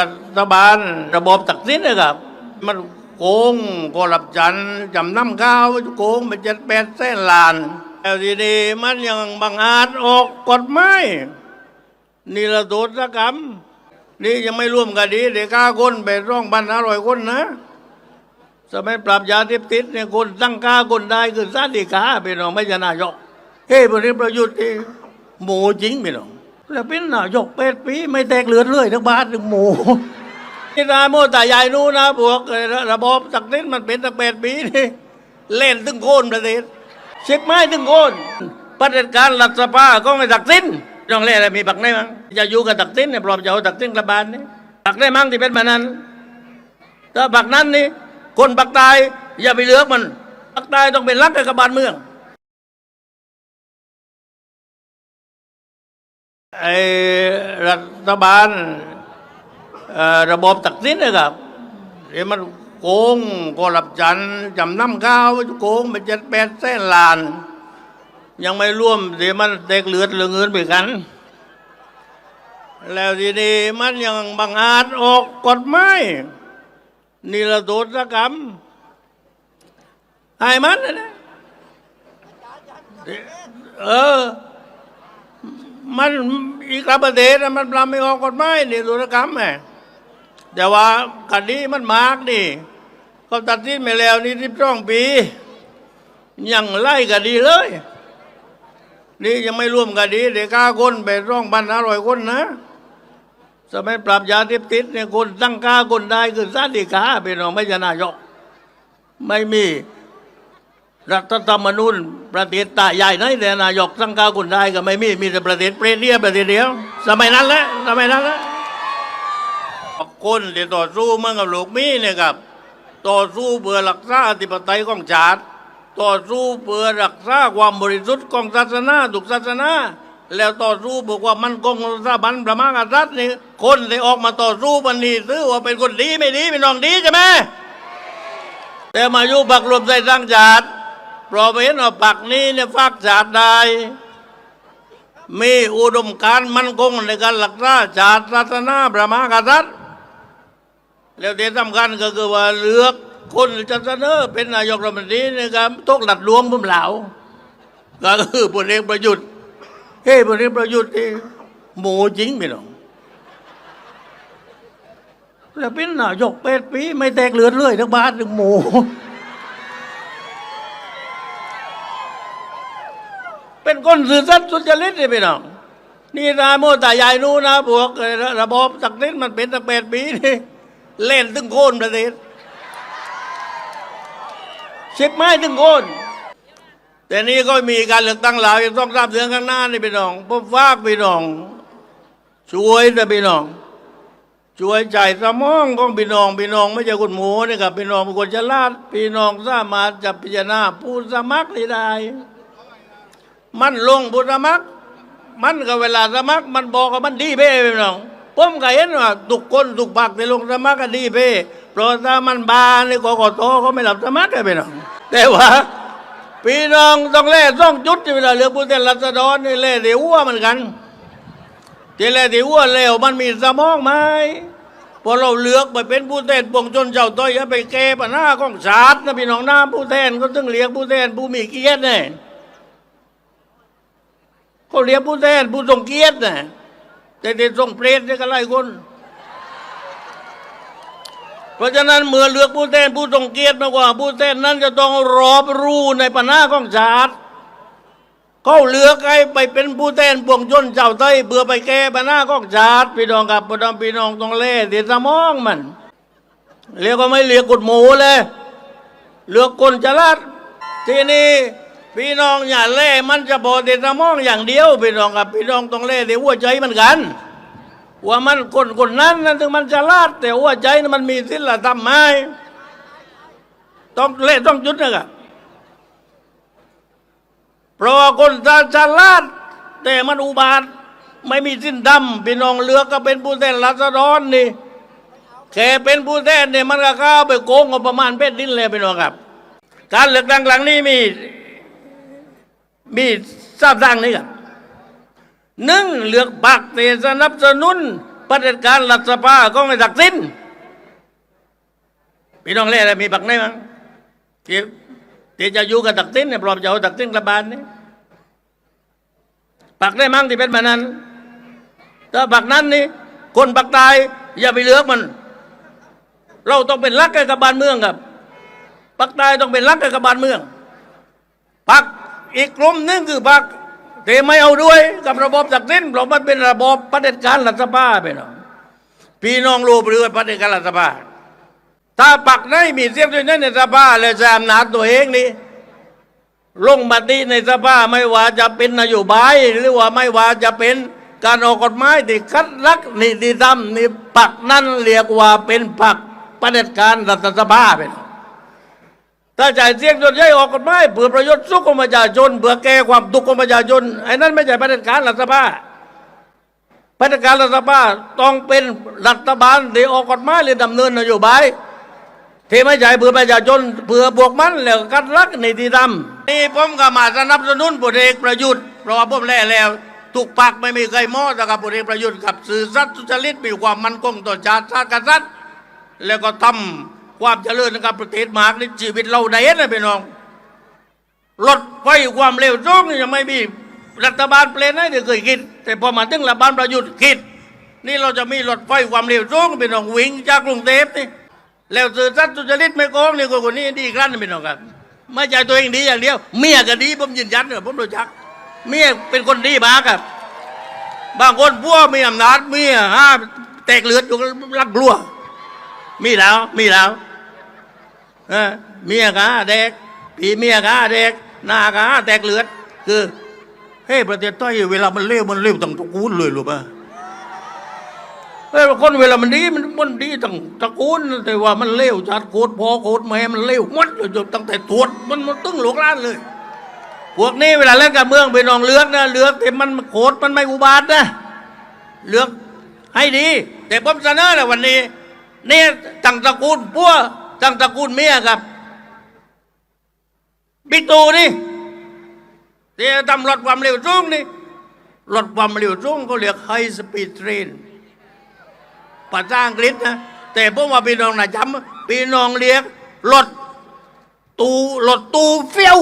รัฐบาลระบบตักสินนะครับ มันโกงโกรับจันจำนำข้าวโกงไปเจ็ดแปดแสนล้านแล้วทีนี้มันยังบังอาจออกกฎหมายนี่ละโทษกรรม นี่ยังไม่ร่วมคดีเด็กก้าคนไปร่องพันห้าร้อยคนนะ สมัยปราบยาเสพติดเนี่ยคนตั้งค่าคนได้คือสาธิกาไปน้องไม่ช่นายกเฮ้ยพลเอกประยุทธ์นี่หมูจริงไปน้อง แล้วเป็นนายกเป็ดปีไม่แตกเลือดเลื่อยทั้งบ้านทั้งหมูนี่นายโมตายายนู้นนะพวกระบบตักสินมันเป็นตั้งแปดปีนี่เล่นถึงโคนประเทศเช็คไม้ถึงโคนปฏิบัติการรัฐสภาก็ไม่ตักสินต้องเล่นอะไรมีปักได้มั้งจะอยู่กับตักสินเนี่ยปลอมจะเอาตักสินกลับานนี่ปักได้มั้งที่เป็นแบบนั้นถ้าปักนั้นนี่คนปักตายอย่าไปเลือกมันปักตายต้องเป็นรักกับบานเมือง ไอ้รัฐบาลระบบตักสินนะครับเดี๋ยวมันโกงโกรับจันจำนำข้าวโกงไปเจ็ดแปดแสนล้าน ยังไม่ร่วมเดี๋ยวมันเด็กเหลือดเหลือเงินไปกัน แล้วทีนี้มันยังบังอาจออกกฎหมายนี่ละโทษกรรมให้มันนะเออ มันอีกหลายประเทศน่ะมันปรับไม่ออกกฎหมายนี่โทษกรรมไงแต่ว่าคดีมันมากนี่เขาตัดสินไปแล้วนี่สิบสองปี ยังไล่คดีเลย นี่ยังไม่ร่วมคดีเด็กก้าคนไปร่องพันห้าร้อยคนนะสมัยปราบยาเสพติดเนี่ยคนตั้งค่าคนได้คือสาธิกาเป็นรองไม่ชนายกไม่มี รัฐธรรมนูญประเทศตาใหญ่ไหนแต่นายกตั้งค่าคนได้ก็ไม่มีมีแต่ประเทศเปรตเดียวประเทศเดียวสมัยนั้นแหละสมัยนั้นแหละคนที่ต่อสู้เมื่อกับลูกมีเนี่ยครับต่อสู้เพื่อรักษาอธิปไตยของชาติต่อสู้เพื่อรักษาความบริสุทธิ์ของศาสนาทุกศาสนาแล้วต่อสู้เพื่อความันคงของสถาบันพระมหากษัตริย์นี่คนที่ออกมาต่อสู้วันนี้ซื้อว่าเป็นคนดีไม่ดีเป็นน้องดีใช่ไหมแต่มาอยู่ปักรวมใจสร้างชาติ เพราะไปเห็นว่าปักนี้เนี่ยฟักชาติได้มีอุดมการ์มั่นคงในการรักษาชาติศาสนาพระมหากษัตริย์แล้วที่สำคัญก็คือว่าเลือกคนจะเสนอเป็นนายกรัฐมนตรีนะครับตกหลัดรวมผมเหลาก็คือพลเอกประยุทธ์เฮ้ยพลเอกประยุทธ์นี่หมูจริงไปหรองแล้วเป็นนายกเป็ดปีไม่แตกเลือดเลยทั้งบ้านทั้งหมู เป็นคนสื่อสัตย์สุจริตเลยพี่น้อง นี่นายโมตายายนู้นนะพวกระบบตักสินมันเป็นตั้งแปดปีนี่เล่นถึงโคนประเทศเช็คไม้ถึงโคนแต่นี่ก็มีการเลือกตั้งหลายังต้องทราบเดือนข้างหน้านี่พี่น้องผมฝากพี่น้อง ช่วยนะพี่น้อง ช่วยใจสมองของพี่น้องพี่น้อง ไม่ใช่คนหมูนี่ครับพี่น้องเป็นคนฉลาดพี่น้องสามารถจะพิจารณาผู้สมัครได้ มันลงผู้สมัครมันก็เวลาสมัครมันบอกว่ามันดีเพ่พี่น้องผมก็เห็นว่าทุกคนทุกปากในลงสมัครก็ดีเพ่เพราะถ้ามันบานในกกตเขาไม่รับสมัครกันพี่น้องแต่ว่าพี่น้องต้องเล่ต้องจุดที่เวลาเลือกผู้แทนรัษฎรนี่เล่เดี๋ยวอ้วเหมือนกันที่เล่เดี๋ยวอ้วเร็วมันมีสมองไหมพอเราเลือกไปเป็นผู้แทนปวงชนเจ้าต้อยอย่าไปแก้ปัญหาของชาตินะพี่น้องหน้าผู้แทนก็ต้องเรียกผู้แทนผู้มีเกียรติเนี่ย เขาเรียกผู้แทนผู้ทรงเกียรตินะแต่เด็กทรงเปรตเนี่ก็ไล่คน เพราะฉะนั้นเมื่อเลือกผู้แทนผู้ทรงเกียรติมากกว่าผู้แทนนั้นจะต้องรอบรู้ในปัญหาของชาติเขาเลือกให้ไปเป็นผู้แทนปวงชนเจ้าไต้เบื่อไปแก้ปัญหาของชาติพี่น้องกับพี่น้องพี่น้องต้องเล่ติดสมองมันเรียกก็ไม่เรียกกดหมูเลยเลือกคนฉลาดที่นี้ พี่น้องอย่าเล่มันจะบอเดสมองอย่างเดียวพี่น้องกับพี่น้องต้องเล่เดี๋ยวหัวใจมันกัน ว่ามันคนคนนั้นนั่นถึงมันจะลาดแต่หัวใจนั้นมันมีศิลธรรมไหมต้องเล่ต้องจุดนะครับเพราะว่าคนจะจะลาดแต่มันอุบาทไม่มีสิ้นดำพี่น้องเลือกก็เป็นผู้แทนรัษฎรนี่แค่เป็นผู้แทนเนี่ยมันก็เข้าไปโกงกับประมาณเป็ดดินเลยพี่น้องครับ การเลือกตั้งครั้งนี้มี มีทราบดังนี้ครับหนึ่งเลือกปักเตสนับสนุนปฏิการรัฐสภาก็ไม่ตักสิ้นพี่น้องเล่อะไรมีปักไหนมั้งที่ที่จะอยู่กับตักสิ้นเนี่ยพร้อมจะเอาตักสิ้นกลับบ้านนี่ปักได้มั้งที่เป็นแบบนั้นถ้าปักนั้นนี่คนปักตาย อย่าไปเลือกมัน เราต้องเป็นรักกับบ้านเมืองครับปักตายต้องเป็นรักกับบ้านเมืองพัก อีกกลุ่มหนึงคือพักเทไม่เอาด้วยกับระบบตักสินเพราะมันเป็นระบบปฏิบัติการรัฐสภาไปเนาะพี่น้องรู้หรือว่าปฏิบัติการรัฐสภาถ้าปักได้มีเสียงด้วยนั้นในสภาและจะอำนาจตัวเองนี่ลงมติในสภาไม่ว่าจะเป็นนโยบาย หรือว่าไม่ว่าจะเป็นการออกกฎหมายที่คัดลักนิติธรรมนี่ปักนั้นเรียกว่าเป็นปักปฏิบัติการรัฐสภาไปเนาะ ถ้าจ่ายเสียงส่วนใหญ่ออกกฎหมายเพื่อประโยชน์สุขของประชาชนเพื่อแก้ความทุกข์ของประชาชนไอ้นั่นไม่ใช่ปฏิบัติการรัฐสภาปฏิบัติการรัฐสภาต้องเป็นรัฐบาลที่ออกกฎหมายหรือดำเนินนโยบายที่ไม่ใช่เพื่อประชาชนเพื่อบวกมันแล้วกัดลักในิติธรรมนี่ผมก็มาสนับสนุนพลเอกประยุทธ์เพราะว่าผมแล่แล้วทุกปากไม่มีใครมอแต่กับพลเอกประยุทธ์กับสื่อสัตย์สุจริตมีความมั่นคงต่อชาติชาติกษัตริย์แล้วก็ทำ ความเจริญนะครับประเทศมากในชีวิตเราได้นะพี่น้องรถไฟความเร็วสูงยังไม่มีรัฐบาลเปลี่ยนให้เดี๋ยวเคยคิด แต่พอมาถึงรัฐบาลประยุทธ์คิด นี่เราจะมีรถไฟความเร็วสูงพี่น้องวิ่งจากกรุงเทพนี่แล้วสื่อสัตย์สุจริตไม่โกงนี่คนคนนี้ดีอีกรั้งหนึ่งพี่น้องครับไม่ใช่ตัวเองดีอย่างเดียว เมียก็ดีผมยืนยันเลยผมรู้จัก เมียเป็นคนดีมากครับ บางคนพวกมีอำนาจเมียฮะแตกเลือดอยู่รักกลัว มีแล้วมีแล้ว เออเมียกาเด็กผีเมียกาเด็กหน้ากาแตกเลือด คือเฮ้ยประเทศไทยเวลามันเลวมันเลวตั้งตระกูลเลยรู้ป่ะเฮ้ยคนเวลามันดีมันมันดีตั้งตระกูลแต่ว่ามันเลวจัดโคตรพ่อโคตรแม่มันเลวหมดเลยจนตั้งแต่ตรวจมันมันตึ้งหลวกล้านเลย พวกนี้เวลาเล่นการเมืองไปนองเลือกนะเลือกแต่มันโคตรมันไม่อุบาทนะเลือกให้ดี แต่ผมเสนอนะวันนี้เนี่ยตั้งตระกูลพัว ตั้งตระกูลเมียครับบิ๊กตูนี่เดี๋ยวทำรถความเร็วสูงนี่รถความเร็วสูงเขาเรียกไฮสปีดเทรนภาษาอังกฤษนะแต่ผมว่าพี่น้องนะจำพี่น้องเรียกรถตูรถตูเฟี้ยว